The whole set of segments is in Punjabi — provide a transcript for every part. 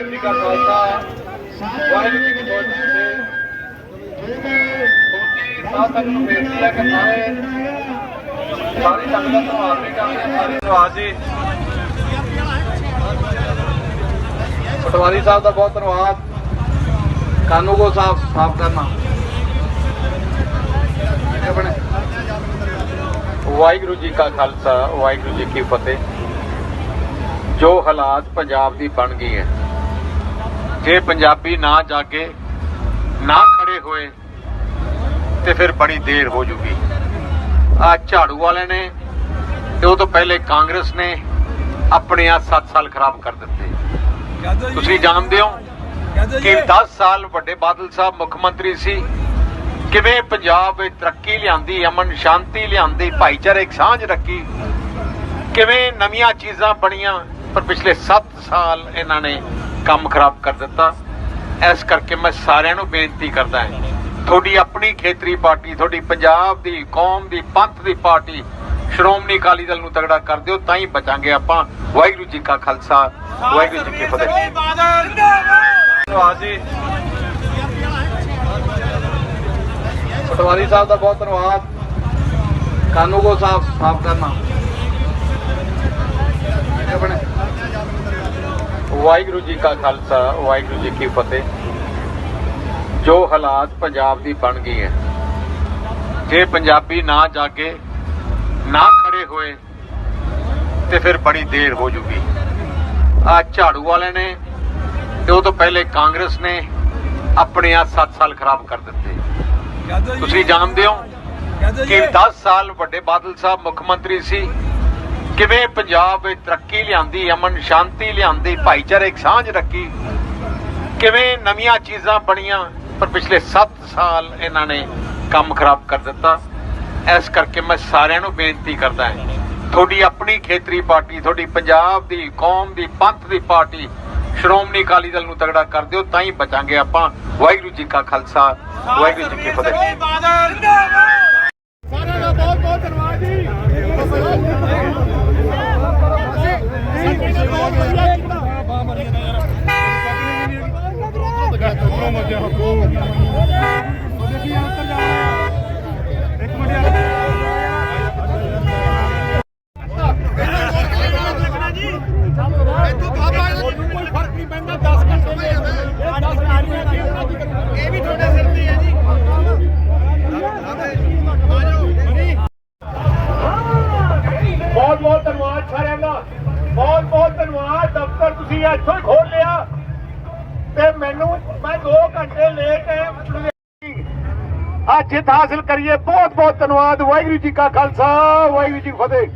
ਵਾਹਿਗੁਰੂ ਜੀ ਕਾ ਖਾਲਸਾ, ਵਾਹਿਗੁਰੂ ਜੀ ਕੀ ਫਤਿਹ। ਸੋਚੀ ਨੂੰ ਬੇਨਤੀ ਹੈ ਕਿ ਸਾਰੇ ਸਾਰੀ ਸੰਗਤ ਦਾ ਧੰਨਵਾਦ ਕਰਦੇ ਸਾਰੇ ਧੰਨਵਾਦ ਜੀ। ਪਟਵਾਰੀ ਸਾਹਿਬ ਦਾ ਬਹੁਤ ਧੰਨਵਾਦ। ਕਾਨੂੰਗੋ ਸਾਹਿਬ ਸਾਫ਼ ਕਰਨਾ। ਆਪਣੇ ਵਾਹਿਗੁਰੂ ਜੀ ਕਾ ਖਾਲਸਾ, ਵਾਹਿਗੁਰੂ ਜੀ ਕੀ ਫਤਿਹ। ਜੋ ਹਾਲਾਤ ਪੰਜਾਬ ਦੀ ਬਣ ਗਈ ਹੈ ਜੇ ਪੰਜਾਬੀ ਨਾ ਜਾਗੇ ਨਾ ਖੜੇ ਹੋਏ ਤੇ ਫਿਰ ਬੜੀ ਦੇਰ ਹੋ ਜੂਗੀ। ਆ ਝਾੜੂ ਵਾਲੇ ਨੇ ਤੇ ਉਹ ਤੋਂ ਪਹਿਲੇ ਕਾਂਗਰਸ ਨੇ ਆਪਣੇ ਆ 7 ਸਾਲ ਖਰਾਬ ਕਰ ਦਿੱਤੇ। ਤੁਸੀਂ ਜਾਣਦੇ ਹੋ ਕਿ 10 ਸਾਲ ਵੱਡੇ ਬਾਦਲ ਸਾਹਿਬ ਮੁੱਖ ਮੰਤਰੀ ਸੀ। ਕਿਵੇਂ ਪੰਜਾਬ ਵਿੱਚ ਤਰੱਕੀ ਲਿਆਂਦੀ ਅਮਨ ਸ਼ਾਂਤੀ ਲਿਆਂਦੀ ਭਾਈਚਾਰਕ ਸਾਂਝ ਰੱਖੀ। ਕਿਵੇਂ ਨਵੀਆਂ ਚੀਜ਼ਾਂ ਬਣੀਆਂ ਪਰ ਪਿਛਲੇ 7 ਸਾਲ ਇਹਨਾਂ ਨੇ ਕੰਮ ਖਰਾਬ ਕਰ ਦਿੱਤਾ। ਇਸ ਕਰਕੇ ਮੈਂ ਸਾਰਿਆਂ ਨੂੰ ਬੇਨਤੀ ਕਰਦਾ ਹਾਂ। ਤੁਹਾਡੀ ਆਪਣੀ ਖੇਤਰੀ ਪਾਰਟੀ, ਤੁਹਾਡੀ ਪੰਜਾਬ ਦੀ, ਕੌਮ ਦੀ, ਪੰਥ ਦੀ ਪਾਰਟੀ, ਸ਼੍ਰੋਮਣੀ ਅਕਾਲੀ ਦਲ ਨੂੰ ਤਗੜਾ ਕਰ ਦਿਓ, ਤਾਂ ਹੀ ਬਚਾਂਗੇ ਆਪਾਂ। ਵਾਹਿਗੁਰੂ ਜੀ ਕਾ ਖਾਲਸਾ, ਵਾਹਿਗੁਰੂ ਜੀ ਕੀ ਫਤਿਹ। ਧੰਨਵਾਦ ਜੀ। ਪਟਵਾਰੀ ਸਾਹਿਬ ਦਾ ਬਹੁਤ ਧੰਨਵਾਦ। ਕਾਨੂੰਗੋ ਸਾਹਿਬ, ਸਾਫ਼ ਕਰਨਾ। ਆਪਣੇ ਵਾਹਿਗੁਰੂ ਜੀ ਕਾ ਖਾਲਸਾ ਵਾਹਿਗੁਰੂ ਜੀ ਕੀ ਫਤਿਹ। ਜੋ ਹਾਲਾਤ ਪੰਜਾਬ ਦੀ ਬਣ ਗਈ ਹੈ ਜੇ ਪੰਜਾਬੀ ਨਾ ਜਾਗੇ ਨਾ ਖੜੇ ਹੋਏ ਤੇ ਫਿਰ ਬੜੀ ਦੇਰ ਹੋ ਜੂਗੀ। ਆ ਝਾੜੂ ਵਾਲੇ ਨੇ ਤੇ ਉਹ ਤੋਂ ਪਹਿਲੇ ਕਾਂਗਰਸ ਨੇ ਆਪਣੇ ਆ 7 ਸਾਲ ਖਰਾਬ ਕਰ ਦਿੱਤੇ। ਤੁਸੀਂ ਜਾਣਦੇ ਹੋ ਕਿ 10 ਸਾਲ ਵੱਡੇ ਬਾਦਲ ਸਾਹਿਬ ਮੁੱਖ ਮੰਤਰੀ ਸੀ ਕਿਵੇਂ ਪੰਜਾਬ ਵਿੱਚ ਤਰੱਕੀ ਲਿਆਂਦੀ, ਅਮਨ ਸ਼ਾਂਤੀ ਲਿਆਂਦੀ ਭਾਈਚਾਰਕ ਸਾਂਝ ਰੱਖੀ? ਕਿਵੇਂ ਨਵੀਆਂ ਚੀਜ਼ਾਂ ਬਣੀਆਂ? ਪਰ ਪਿਛਲੇ 7 ਸਾਲ ਇਹਨਾਂ ਨੇ ਕੰਮ ਖਰਾਬ ਕਰ ਦਿੱਤਾ। ਇਸ ਕਰਕੇ ਮੈਂ ਸਾਰਿਆਂ ਨੂੰ ਬੇਨਤੀ ਕਰਦਾ ਹਾਂ, ਤੁਹਾਡੀ ਆਪਣੀ ਖੇਤਰੀ ਪਾਰਟੀ, ਤੁਹਾਡੀ ਪੰਜਾਬ ਦੀ, ਕੌਮ ਦੀ, ਪੰਥ ਦੀ ਪਾਰਟੀ, ਸ਼੍ਰੋਮਣੀ ਅਕਾਲੀ ਦਲ ਨੂੰ ਤਗੜਾ ਕਰ ਦਿਓ, ਤਾਂ ਹੀ ਬਚਾਂਗੇ ਆਪਾਂ। ਵਾਹਿਗੁਰੂ ਜੀ ਕਾ ਖਾਲਸਾ, ਵਾਹਿਗੁਰੂ ਜੀ ਕੀ ਫਤਿਹ। ਸਾਰਿਆਂ ਦਾ ਬਹੁਤ ਬਹੁਤ ਧੰਨਵਾਦ ਜੀ। ਇੱਕ ਮਿੰਟ ਯਾਰ ਇੱਥੋਂ ਬਾਬਾ ਕੋਈ ਫ਼ਰਕ ਨਹੀਂ ਪੈਂਦਾ 10 ਘੰਟੇ ਦੇ ਇਹ 10 ਘੰਟੇ ਇਹ ਵੀ ਤੁਹਾਡੇ ਸਿਰ ਤੇ ਹੈ ਜੀ ਬਹੁਤ ਬਹੁਤ ਧੰਨਵਾਦ ਸਾਰਿਆਂ ਦਾ ਬਹੁਤ ਬਹੁਤ ਧੰਨਵਾਦ ਦਫ਼ਤਰ ਤੁਸੀਂ ਇੱਥੋਂ ਹੀ ਖੋਲ ਲਿਆ ਤੇ ਮੈਨੂੰ ਮੈਂ 2 ਘੰਟੇ ਲੇਟ ਹੈ ਅੱਜ ਜਿੱਤ ਹਾਸਲ ਕਰੀਏ। ਬਹੁਤ ਬਹੁਤ ਧੰਨਵਾਦ। ਵਾਹਿਗੁਰੂ ਜੀ ਕਾ ਖਾਲਸਾ, ਵਾਹਿਗੁਰੂ ਜੀ ਫਤਿਹ।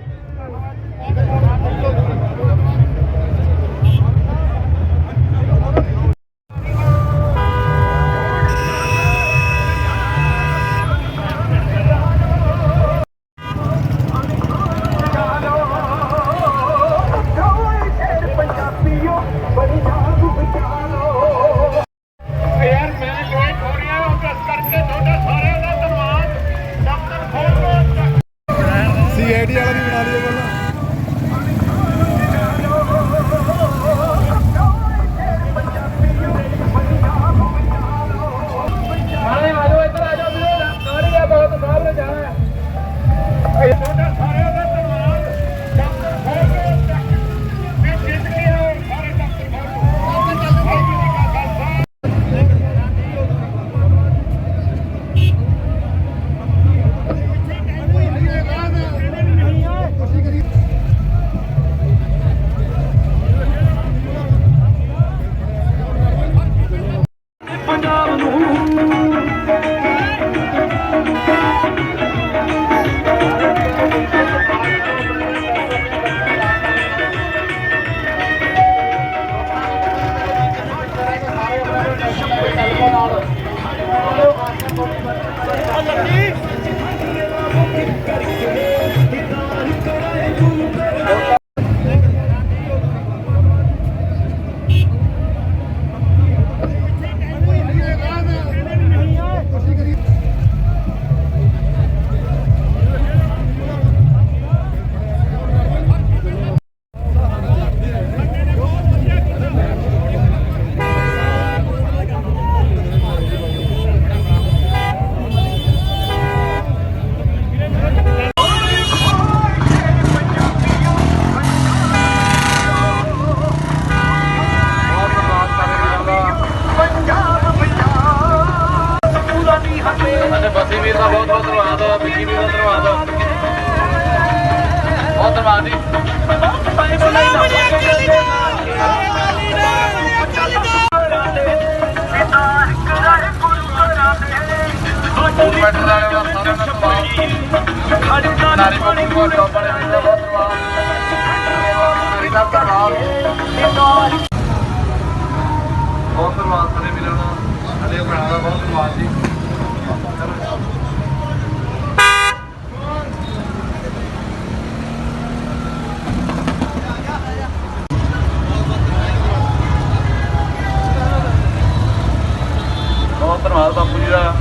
ਧੰਨਵਾਦ ਬਹੁਤ ਧੰਨਵਾਦ ਸਾਰੇ ਮਿਲਣ ਸਾਡੇ ਭਰਾ ਦਾ ਬਹੁਤ ਧੰਨਵਾਦ ਜੀ ਬਹੁਤ ਧੰਨਵਾਦ ਬਾਪੂ ਜੀ ਦਾ।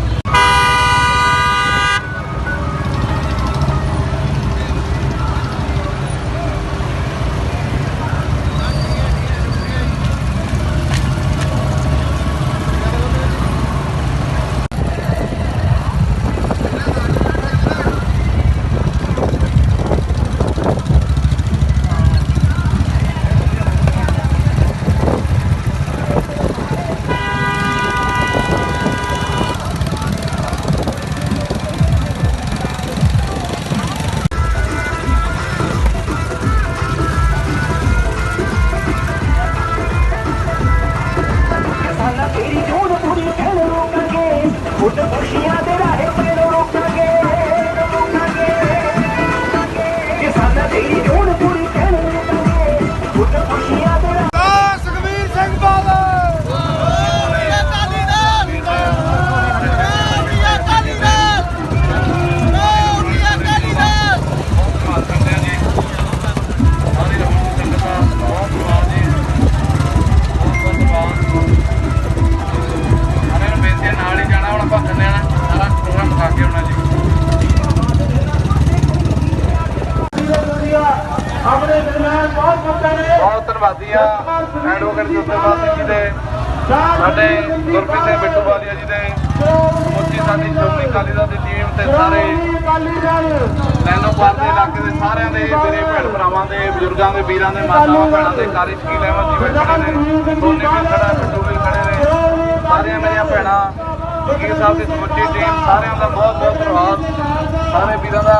ਸਾਰਿਆਂ ਦੇ ਮੇਰੇ ਭੈਣ ਭਰਾਵਾਂ ਦੇ ਬਜ਼ੁਰਗਾਂ ਦੇ ਵੀਰਾਂ ਦੇ ਮਾਤਾਵਾਂ ਭੈਣਾਂ ਦੇ ਕਾਰੀ ਸ਼ਕੀਲ ਲੈਵਾਂ ਜੀ ਬੈਠੇ ਨੇ। ਸੋਨੀ ਵੀ ਖੜਾ ਬਿੱਟੂ ਵੀ ਖੜੇ ਨੇ। ਸਾਰਿਆਂ ਮੇਰੀਆਂ ਭੈਣਾਂ ਵਕੀਲ ਸਾਹਿਬ ਦੀ ਸਮੁੱਚੀ ਟੀਮ ਸਾਰਿਆਂ ਦਾ ਬਹੁਤ ਬਹੁਤ ਧੰਨਵਾਦ। ਸਾਰੇ ਵੀਰਾਂ ਦਾ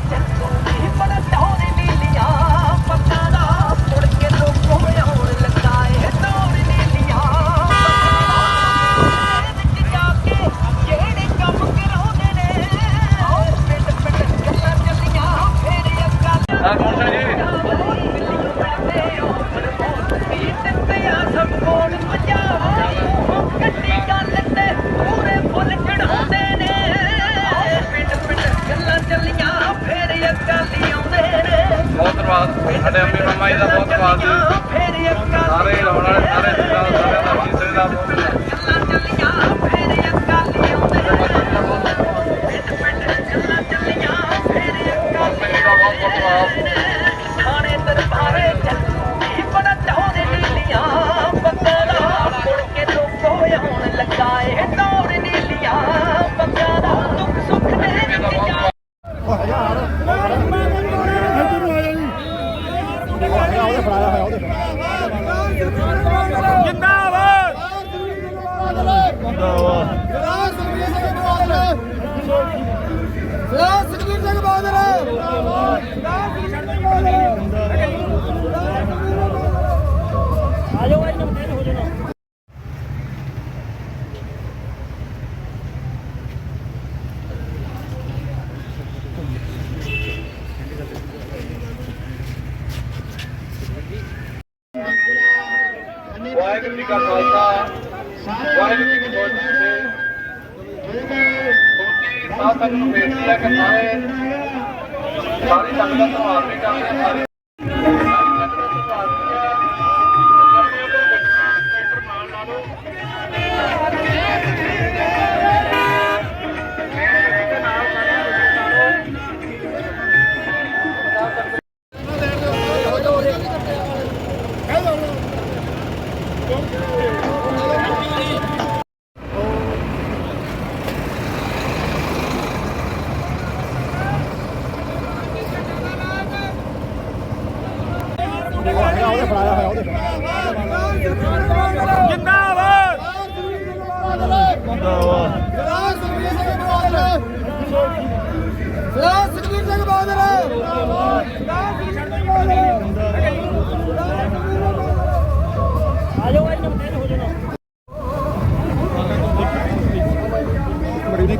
distance.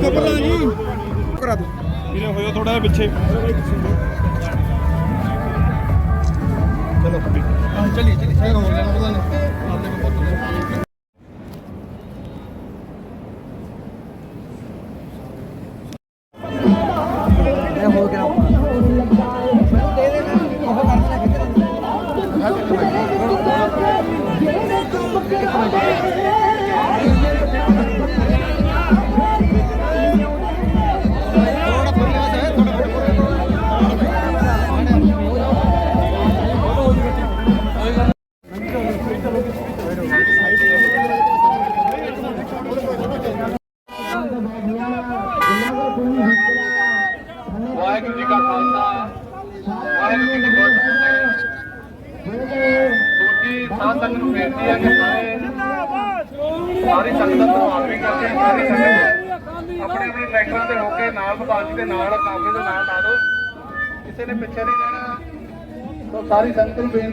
ਕਰਾ ਦੋ ਵੀਰੇ ਹੋਇਓ ਥੋੜਾ ਜਿਹਾ ਪਿੱਛੇ। ਚਲੋ। ਚਲੀ ਚਲੀ ਚਾਹੀਦਾ ਹੋ ਗਿਆ ਪਤਾ ਨਹੀਂ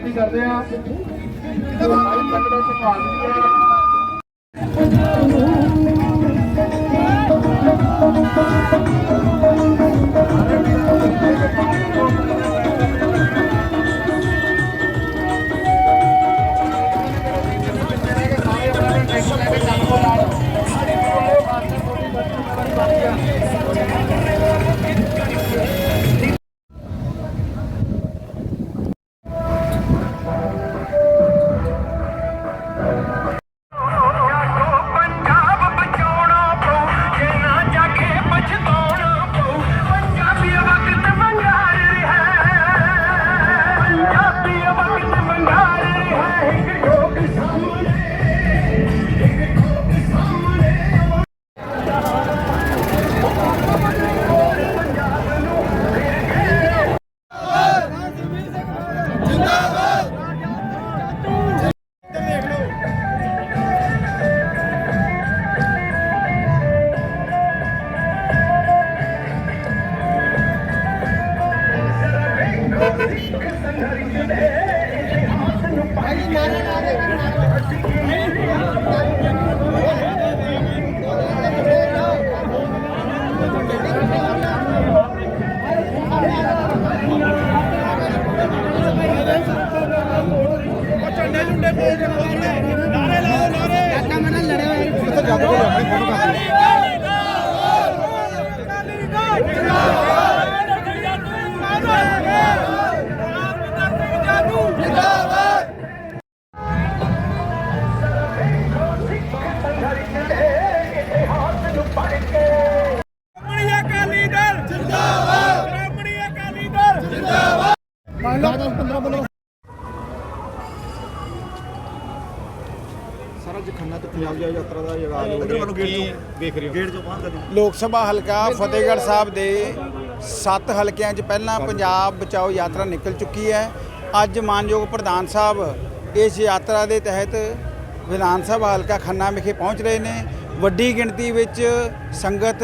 ਬੇਨਤੀ ਕਰਦੇ ਆ ਕਿ ਸਾਡੀ ਸੰਗਤ ਸੰਭਾਲ ਦੀ ਹੈ ਝੰਡੇ ਝੁੰਡੇ ਕੋਲ ਨਾਰੇ ਲਾਓ ਨਾਰੇ। ਕਾਕਾ ਮੈਂ ਲੜਿਆ ਹੋਇਆ ਇੱਥੇ ਜੱਗ ਕੋਲ ਆਪਣੀ ਫੋਟੋ ਕਰ ਆਯੋਜਨ ਹੈ ਕੀ ਵੇਖ ਰਹੇ ਹੋ? ਗੇਟ ਤੋਂ ਬਾਹਰ ਲੋਕ ਸਭਾ ਹਲਕਾ ਫਤਿਹਗੜ੍ਹ ਸਾਹਿਬ ਦੇ ਸੱਤ ਹਲਕਿਆਂ 'ਚ ਪਹਿਲਾਂ ਪੰਜਾਬ ਬਚਾਓ ਯਾਤਰਾ ਨਿਕਲ ਚੁੱਕੀ ਹੈ। ਅੱਜ ਮਾਨਯੋਗ ਪ੍ਰਧਾਨ ਸਾਹਿਬ ਇਸ ਯਾਤਰਾ ਦੇ ਤਹਿਤ ਵਿਧਾਨ ਸਭਾ ਹਲਕਾ ਖੰਨਾ ਵਿਖੇ ਪਹੁੰਚ ਰਹੇ ਨੇ। ਵੱਡੀ ਗਿਣਤੀ ਵਿੱਚ ਸੰਗਤ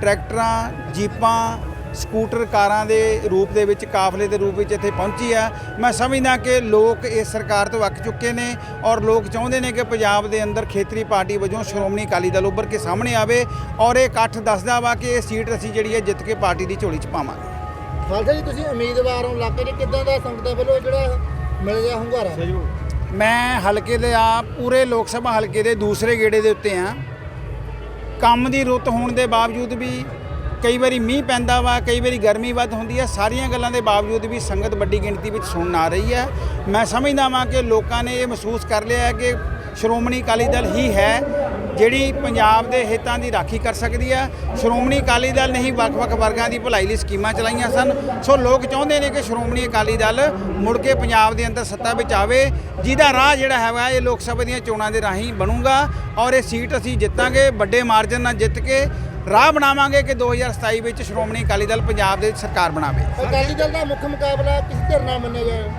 ਟਰੈਕਟਰਾਂ ਜੀਪਾਂ ਸਕੂਟਰ ਕਾਰਾਂ ਦੇ ਰੂਪ ਦੇ ਵਿੱਚ ਕਾਫਲੇ ਦੇ ਰੂਪ ਵਿੱਚ ਇੱਥੇ ਪਹੁੰਚੀ ਆ। ਮੈਂ ਸਮਝਦਾ ਕਿ ਲੋਕ ਇਸ ਸਰਕਾਰ ਤੋਂ ਅੱਕ ਚੁੱਕੇ ਨੇ ਔਰ ਲੋਕ ਚਾਹੁੰਦੇ ਨੇ ਕਿ ਪੰਜਾਬ ਦੇ ਅੰਦਰ ਖੇਤਰੀ ਪਾਰਟੀ ਵਜੋਂ ਸ਼੍ਰੋਮਣੀ ਅਕਾਲੀ ਦਲ ਉੱਭਰ ਕੇ ਸਾਹਮਣੇ ਆਵੇ ਔਰ ਇਹ ਇਕੱਠ ਦੱਸਦਾ ਵਾ ਕਿ ਇਹ ਸੀਟ ਅਸੀਂ ਜਿਹੜੀ ਹੈ ਜਿੱਤ ਕੇ ਪਾਰਟੀ ਦੀ ਝੋਲੀ 'ਚ ਪਾਵਾਂਗੇ। ਖਾਲਸਾ ਜੀ ਤੁਸੀਂ ਉਮੀਦਵਾਰ ਹੋ ਇਲਾਕੇ 'ਚ ਕਿੱਦਾਂ ਦਾ ਸੰਗਤਾਂ ਵੱਲੋਂ ਜਿਹੜਾ ਮਿਲ ਰਿਹਾ ਹੁੰਗਾਰਾ? ਮੈਂ ਹਲਕੇ ਦੇ ਆ ਪੂਰੇ ਲੋਕ ਸਭਾ ਹਲਕੇ ਦੇ ਦੂਸਰੇ ਗੇੜੇ ਦੇ ਉੱਤੇ ਆ। ਕੰਮ ਦੀ ਰੁੱਤ ਹੋਣ ਦੇ ਬਾਵਜੂਦ ਵੀ ਕਈ ਵਾਰੀ ਮੀਂਹ ਪੈਂਦਾ ਵਾ, ਕਈ ਵਾਰੀ ਗਰਮੀ ਵੱਧ ਹੁੰਦੀ ਹੈ ਸਾਰੀਆਂ ਗੱਲਾਂ ਦੇ ਬਾਵਜੂਦ ਵੀ ਸੰਗਤ ਵੱਡੀ ਗਿਣਤੀ ਵਿੱਚ ਸੁਣਨ ਆ ਰਹੀ ਹੈ ਮੈਂ ਸਮਝਦਾ ਵਾਂ ਕਿ ਲੋਕਾਂ ਨੇ ਇਹ ਮਹਿਸੂਸ ਕਰ ਲਿਆ ਹੈ ਕਿ ਸ਼੍ਰੋਮਣੀ ਅਕਾਲੀ ਦਲ ਹੀ ਹੈ ਜਿਹੜੀ ਪੰਜਾਬ ਦੇ ਹਿੱਤਾਂ ਦੀ ਰਾਖੀ ਕਰ ਸਕਦੀ ਹੈ ਸ਼੍ਰੋਮਣੀ ਅਕਾਲੀ ਦਲ ਨੇ ਹੀ ਵੱਖ-ਵੱਖ ਵਰਗਾਂ ਦੀ ਭਲਾਈ ਲਈ ਸਕੀਮਾਂ ਚਲਾਈਆਂ ਸਨ। ਸੋ ਲੋਕ ਚਾਹੁੰਦੇ ਨੇ ਕਿ ਸ਼੍ਰੋਮਣੀ ਅਕਾਲੀ ਦਲ ਮੁੜ ਕੇ ਪੰਜਾਬ ਦੇ ਅੰਦਰ ਸੱਤਾ ਵਿੱਚ ਆਵੇ, ਜਿਹਦਾ ਰਾਹ ਜਿਹੜਾ ਹੈਗਾ, ਇਹ ਲੋਕ ਸਭਾ ਦੀਆਂ ਚੋਣਾਂ ਦੇ ਰਾਹੀਂ ਬਣੂਗਾ ਔਰ ਇਹ ਸੀਟ ਅਸੀਂ ਜਿੱਤਾਂਗੇ, ਵੱਡੇ ਮਾਰਜਨ ਨਾਲ ਜਿੱਤ ਕੇ ਰਾਹ ਬਣਾਵਾਂਗੇ ਕਿ 2027 ਵਿੱਚ ਸ਼੍ਰੋਮਣੀ ਅਕਾਲੀ ਦਲ ਪੰਜਾਬ ਦੇ ਵਿੱਚ ਸਰਕਾਰ ਬਣਾਵੇ। ਅਕਾਲੀ ਦਲ ਦਾ ਮੁੱਖ ਮੁਕਾਬਲਾ ਕਿਸ ਧਿਰ ਨਾਲ ਮੰਨਿਆ ਜਾਏ?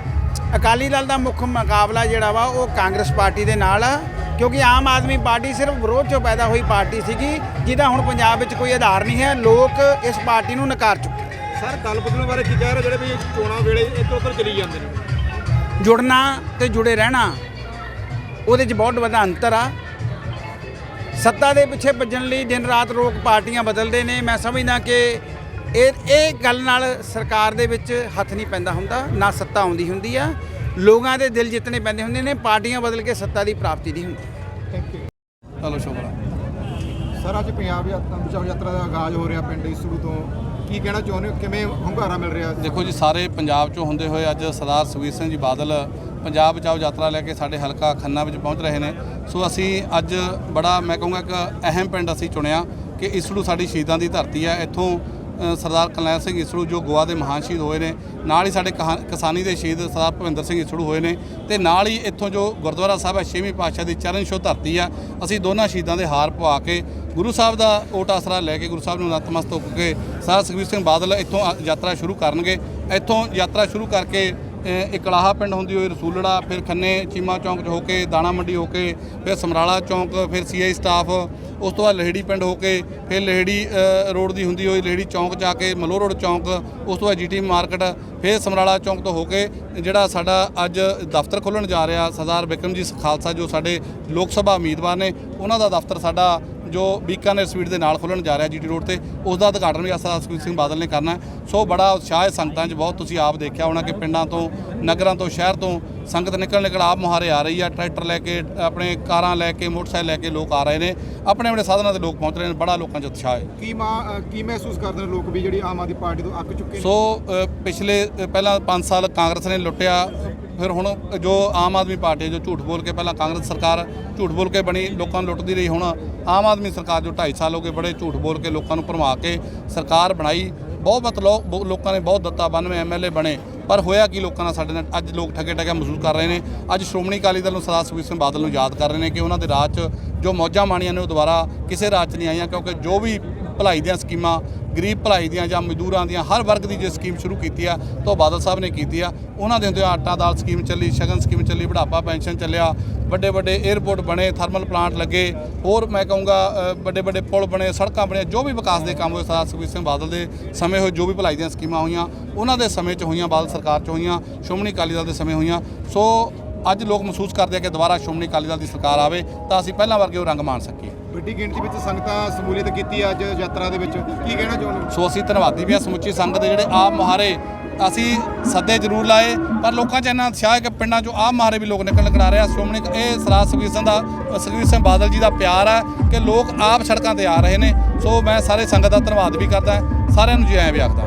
ਅਕਾਲੀ ਦਲ ਦਾ ਮੁੱਖ ਮੁਕਾਬਲਾ ਜਿਹੜਾ ਵਾ ਉਹ ਕਾਂਗਰਸ ਪਾਰਟੀ ਦੇ ਨਾਲ ਆ ਕਿਉਂਕਿ ਆਮ ਆਦਮੀ ਪਾਰਟੀ ਸਿਰਫ ਵਿਰੋਧ ਚੋਂ ਪੈਦਾ ਹੋਈ ਪਾਰਟੀ ਸੀਗੀ ਜਿਹਦਾ ਹੁਣ ਪੰਜਾਬ ਵਿੱਚ ਕੋਈ ਆਧਾਰ ਨਹੀਂ ਹੈ ਲੋਕ ਇਸ ਪਾਰਟੀ ਨੂੰ ਨਕਾਰ ਚੁੱਕੇ ਸਰ ਦਲ ਬਦਲਣ ਬਾਰੇ ਕੀ ਕਹਿ ਰਹੇ ਜਿਹੜੇ ਵੀ ਚੋਣਾਂ ਵੇਲੇ ਇੱਧਰ ਉੱਧਰ ਚਲੀ ਜਾਂਦੇ ਨੇ। ਜੁੜਨਾ ਤੇ ਜੁੜੇ ਰਹਿਣਾ ਉਹਦੇ 'ਚ ਬਹੁਤ ਵੱਡਾ ਅੰਤਰ ਆ। ਸੱਤਾ ਦੇ ਪਿੱਛੇ ਭੱਜਣ ਲਈ ਦਿਨ ਰਾਤ ਲੋਕ ਪਾਰਟੀਆਂ ਬਦਲਦੇ ਨੇ। ਮੈਂ ਸਮਝਦਾ ਕਿ ਇਹ ਇਹ ਗੱਲ ਨਾਲ ਸਰਕਾਰ ਦੇ ਵਿੱਚ ਹੱਥ ਨਹੀਂ ਪੈਂਦਾ ਹੁੰਦਾ ਨਾ ਸੱਤਾ ਆਉਂਦੀ ਹੁੰਦੀ ਆ। ਲੋਕਾਂ ਦੇ ਦਿਲ ਜਿੱਤਣੇ ਪੈਂਦੇ ਹੁੰਦੇ ਨੇ ਪਾਰਟੀਆਂ ਬਦਲ ਕੇ ਸੱਤਾ ਦੀ ਪ੍ਰਾਪਤੀ ਨਹੀਂ ਹੁੰਦੀ। ਥੈਂਕ ਯੂ ਚਲੋ ਸ਼ੁਕਰ ਸਰ ਅੱਜ ਪੰਜਾਬ ਯਾਤਰਾ ਬਚਾਓ ਯਾਤਰਾ ਦਾ ਆਗਾਜ਼ ਹੋ ਰਿਹਾ ਪਿੰਡ ਇਸਰੂ ਤੋਂ। ਕੀ ਕਹਿਣਾ ਚਾਹੁੰਦੇ ਹੋ? ਕਿਵੇਂ ਹੁੰਗਾਰਾ ਮਿਲ ਰਿਹਾ? ਦੇਖੋ ਜੀ ਸਾਰੇ ਪੰਜਾਬ ਚੋਂ ਹੁੰਦੇ ਹੋਏ ਅੱਜ ਸਰਦਾਰ ਸੁਖਬੀਰ ਸਿੰਘ ਜੀ ਬਾਦਲ ਪੰਜਾਬ ਬਚਾਓ ਯਾਤਰਾ ਲੈ ਕੇ ਸਾਡੇ ਹਲਕਾ ਖੰਨਾ ਵਿੱਚ ਪਹੁੰਚ ਰਹੇ ਨੇ। ਸੋ ਅਸੀਂ ਅੱਜ ਬੜਾ, ਮੈਂ ਕਹੂੰਗਾ ਇੱਕ ਅਹਿਮ ਪਿੰਡ ਅਸੀਂ ਚੁਣਿਆ ਕਿ ਇਸੜੂ ਸਾਡੀ ਸ਼ਹੀਦਾਂ ਦੀ ਧਰਤੀ ਹੈ। ਇੱਥੋਂ ਸਰਦਾਰ ਕਨੈਲ ਸਿੰਘ ਇਸੜੂ ਜੋ ਗੋਆ ਦੇ ਮਹਾਨ ਸ਼ਹੀਦ ਹੋਏ ਨੇ, ਨਾਲ ਹੀ ਸਾਡੇ ਕਹਾ- ਕਿਸਾਨੀ ਦੇ ਸ਼ਹੀਦ ਸਰਦਾਰ ਭਵਿੰਦਰ ਸਿੰਘ ਇਸੜੂ ਹੋਏ ਨੇ ਤੇ ਨਾਲ ਹੀ ਇੱਥੋਂ ਜੋ ਗੁਰਦੁਆਰਾ ਸਾਹਿਬ ਹੈ, ਛੇਵੀਂ ਪਾਤਸ਼ਾਹ ਦੀ ਚਰਨ ਛੋਹ ਧਰਤੀ ਆ। ਅਸੀਂ ਦੋਨਾਂ ਸ਼ਹੀਦਾਂ ਦੇ ਹਾਰ ਪਵਾ ਕੇ ਗੁਰੂ ਸਾਹਿਬ ਦਾ ਓਟ ਆਸਰਾ ਲੈ ਕੇ ਗੁਰੂ ਸਾਹਿਬ ਨੂੰ ਨਤਮਸਤਕ ਹੋ ਕੇ ਸਰਦਾਰ ਸੁਖਬੀਰ ਸਿੰਘ ਬਾਦਲ ਇੱਥੋਂ ਯਾਤਰਾ ਸ਼ੁਰੂ ਕਰਨਗੇ। ਇੱਥੋਂ ਯਾਤਰਾ ਸ਼ੁਰੂ ਕਰਕੇ ਇਕਲਾਹਾ ਪਿੰਡ ਹੁੰਦੀ ਹੋਈ ਰਸੂਲੜਾ, ਫਿਰ ਖੰਨੇ ਚੀਮਾ ਚੌਂਕ 'ਚ ਹੋ ਕੇ, ਦਾਣਾ ਮੰਡੀ ਹੋ ਕੇ, ਫਿਰ ਸਮਰਾਲਾ ਚੌਂਕ, ਫਿਰ ਸੀਆਈ ਸਟਾਫ ਉਸ ਤੋਂ ਬਾਅਦ ਲਹਿੜੀ ਪਿੰਡ ਹੋ ਕੇ, ਫਿਰ ਲਹਿੜੀ ਰੋਡ ਦੀ ਹੁੰਦੀ ਹੋਈ ਲਹਿੜੀ ਚੌਂਕ ਜਾ ਕੇ ਮਲੋ ਰੋਡ ਚੌਂਕ, ਉਸ ਤੋਂ ਬਾਅਦ ਜੀਟੀ ਮਾਰਕੀਟ, ਫਿਰ ਸਮਰਾਲਾ ਚੌਂਕ ਤੋਂ ਹੋ ਕੇ, ਜਿਹੜਾ ਸਾਡਾ ਅੱਜ ਦਫ਼ਤਰ ਖੋਲ੍ਹਣ ਜਾ ਰਿਹਾ, ਸਰਦਾਰ ਬਿਕਰਮਜੀਤ ਖਾਲਸਾ, ਜੋ ਸਾਡੇ ਲੋਕ ਸਭਾ ਉਮੀਦਵਾਰ ਨੇ, ਉਹਨਾਂ ਦਾ ਦਫ਼ਤਰ ਸਾਡਾ ਜੋ ਬੀਕਾਨੇਰ ਸਵੀਟ ਦੇ ਨਾਲ ਖੁੱਲਣ ਜਾ ਰਿਹਾ ਜੀਟੀ ਰੋਡ ਤੇ ਉਸ ਦਾ ਉਦਘਾਟਨ ਵੀ ਸਰਦਾਰ ਸੁਖਬੀਰ ਸਿੰਘ ਬਾਦਲ ਨੇ ਕਰਨਾ। ਸੋ ਬੜਾ ਉਤਸ਼ਾਹ ਹੈ ਸੰਗਤਾਂ 'ਚ ਬਹੁਤ ਤੁਸੀਂ ਆਪ ਦੇਖਿਆ ਹੋਣਾ ਕਿ ਪਿੰਡਾਂ ਤੋਂ ਨਗਰਾਂ ਤੋਂ ਸ਼ਹਿਰ ਤੋਂ ਸੰਗਤ ਨਿਕਲ ਨਿਕਲ ਆਪ ਮੁਹਾਰੇ ਆ ਰਹੀ ਆ ਟਰੈਕਟਰ ਲੈ ਕੇ ਆਪਣੇ ਕਾਰਾਂ ਲੈ ਕੇ ਮੋਟਰਸਾਈਕਲ ਲੈ ਕੇ ਲੋਕ ਆ ਰਹੇ ਨੇ। ਆਪਣੇ ਆਪਣੇ ਸਾਧਨਾਂ ਤੇ ਲੋਕ ਪਹੁੰਚ ਰਹੇ ਨੇ। ਬੜਾ ਲੋਕਾਂ 'ਚ ਉਤਸ਼ਾਹ ਹੈ। ਕੀ ਮਾਂ ਕੀ ਮਹਿਸੂਸ ਕਰਦੇ ਨੇ ਲੋਕ ਵੀ ਜਿਹੜੀ ਆਮ ਆਦਮੀ ਪਾਰਟੀ ਤੋਂ ਅੱਕ ਚੁੱਕੇ ਨੇ? ਸੋ ਪਿਛਲੇ ਪਹਿਲਾਂ 5 ਸਾਲ ਕਾਂਗਰਸ ਨੇ ਲੁੱਟਿਆ ਫਿਰ ਹੁਣ ਜੋ ਆਮ ਆਦਮੀ ਪਾਰਟੀ ਹੈ, ਜੋ ਝੂਠ ਬੋਲ ਕੇ ਪਹਿਲਾਂ ਕਾਂਗਰਸ ਸਰਕਾਰ ਝੂਠ ਬੋਲ ਕੇ ਬਣੀ ਲੋਕਾਂ ਨੂੰ ਲੁੱਟਦੀ ਰਹੀ ਹੁਣ ਆਮ ਆਦਮੀ ਸਰਕਾਰ ਜੋ 2.5 ਸਾਲ ਹੋ ਗਏ ਬੜੇ ਝੂਠ ਬੋਲ ਕੇ ਲੋਕਾਂ ਨੂੰ ਭਰਮਾ ਕੇ ਸਰਕਾਰ ਬਣਾਈ। ਬਹੁਤ ਮਤਲਬ ਬਹੁ- ਲੋਕਾਂ ਨੇ ਬਹੁਤ ਦਿੱਤਾ 92 ਐਮਐਲਏ ਬਣੇ। ਪਰ ਹੋਇਆ ਕੀ ਲੋਕਾਂ ਨਾਲ ਸਾਡੇ ਨਾਲ? ਅੱਜ ਲੋਕ ਠੱਗੇ ਠੱਗਾ ਮਹਿਸੂਸ ਕਰ ਰਹੇ ਨੇ। ਅੱਜ ਸ਼੍ਰੋਮਣੀ ਅਕਾਲੀ ਦਲ ਨੂੰ ਸਰਦਾਰ ਸੁਖਬੀਰ ਸਿੰਘ ਬਾਦਲ ਨੂੰ ਯਾਦ ਕਰ ਰਹੇ ਨੇ ਕਿ ਉਹਨਾਂ ਦੇ ਰਾਜ 'ਚ ਜੋ ਮੌਜਾਂ ਮਾਣੀਆਂ ਨੇ ਉਹ ਦੁਬਾਰਾ ਕਿਸੇ ਰਾਜ 'ਚ ਨਹੀਂ ਆਈਆਂ ਕਿਉਂਕਿ ਜੋ ਵੀ ਭਲਾਈ ਦੀਆਂ ਸਕੀਮਾਂ, ਗਰੀਬ ਭਲਾਈ ਦੀਆਂ ਜਾਂ ਮਜ਼ਦੂਰਾਂ ਦੀਆਂ, ਹਰ ਵਰਗ ਦੀ ਜੇ ਸਕੀਮ ਸ਼ੁਰੂ ਕੀਤੀ ਆ, ਤਾਂ ਉਹ ਬਾਦਲ ਸਾਹਿਬ ਨੇ ਕੀਤੀ ਆ। ਉਹਨਾਂ ਦੇ ਹੁੰਦੇ ਆਟਾ ਦਾਲ ਸਕੀਮ ਚੱਲੀ, ਸ਼ਗਨ ਸਕੀਮ ਚੱਲੀ, ਬੁਢਾਪਾ ਪੈਨਸ਼ਨ ਚੱਲਿਆ ਵੱਡੇ ਵੱਡੇ 에ਅਰਪੋਰਟ ਬਣੇ ਥਰਮਲ ਪਲਾਂਟ ਲੱਗੇ, ਹੋਰ ਮੈਂ ਕਹੂੰਗਾ ਵੱਡੇ ਵੱਡੇ ਪੁਲ ਬਣੇ, ਸੜਕਾਂ ਬਣੀਆਂ, ਜੋ ਵੀ ਵਿਕਾਸ ਦੇ ਕੰਮ ਹੋਏ, ਸਰਦਾਰ ਸੁਖਬੀਰ ਸਿੰਘ ਬਾਦਲ ਦੇ ਸਮੇਂ ਹੋਏ, ਜੋ ਵੀ ਭਲਾਈ ਦੀਆਂ ਸਕੀਮਾਂ ਹੋਈਆਂ, ਉਹਨਾਂ ਦੇ ਸਮੇਂ 'ਚ ਹੋਈਆਂ, ਬਾਦਲ ਸਰਕਾਰ 'ਚ ਹੋਈਆਂ, ਸ਼੍ਰੋਮਣੀ ਅਕਾਲੀ ਦਲ ਦੇ ਸਮੇਂ ਹੋਈਆਂ। ਸੋ ਅੱਜ ਲੋਕ ਮਹਿਸੂਸ ਕਰਦੇ ਆ ਕਿ ਦੁਬਾਰਾ ਸ਼੍ਰੋਮਣੀ ਅਕਾਲੀ ਦਲ ਦੀ ਸਰਕਾਰ ਆਵੇ, ਤਾਂ ਅਸੀਂ ਪਹਿਲਾਂ ਵਰਗੇ ਉਹ ਰੰਗ ਮਾਣ ਸਕੀਏ। ਵੱਡੀ ਗਿਣਤੀ ਵਿੱਚ ਸੰਗਤਾਂ ਸਮੂਲੀਅਤ ਕੀਤੀ ਅੱਜ ਯਾਤਰਾ ਦੇ ਵਿੱਚ। ਕੀ ਕਹਿਣਾ ਚਾਹੁੰਦੇ ਸੋ ਅਸੀਂ ਧੰਨਵਾਦੀ ਵੀ ਆ ਸਮੁੱਚੀ ਸੰਗਤ ਦੇ ਜਿਹੜੇ ਆਪ ਮੁਹਾਰੇ ਅਸੀਂ ਸੱਦੇ ਜ਼ਰੂਰ ਲਾਏ, ਪਰ ਲੋਕਾਂ 'ਚ ਇੰਨਾ ਉਤਸ਼ਾਹ ਹੈ ਕਿ ਪਿੰਡਾਂ 'ਚੋਂ ਆਪ ਮੁਹਾਰੇ ਵੀ ਲੋਕ ਨਿਕਲਣ ਕਰਾ ਰਹੇ ਆ। ਸ਼੍ਰੋਮਣੀ ਇਹ ਸਰਾਜ ਸੁਖਬੀਰ ਸਿੰਘ ਦਾ ਸੁਖਬੀਰ ਸਿੰਘ ਬਾਦਲ ਜੀ ਦਾ ਪਿਆਰ ਹੈ ਕਿ ਲੋਕ ਆਪ ਸੜਕਾਂ ਤੇ ਆ ਰਹੇ ਨੇ। ਸੋ ਮੈਂ ਸਾਰੇ ਸੰਗਤ ਦਾ ਧੰਨਵਾਦ ਵੀ ਕਰਦਾ, ਸਾਰਿਆਂ ਨੂੰ ਜੀ ਆਇਆਂ ਵੀ ਆਖਦਾ।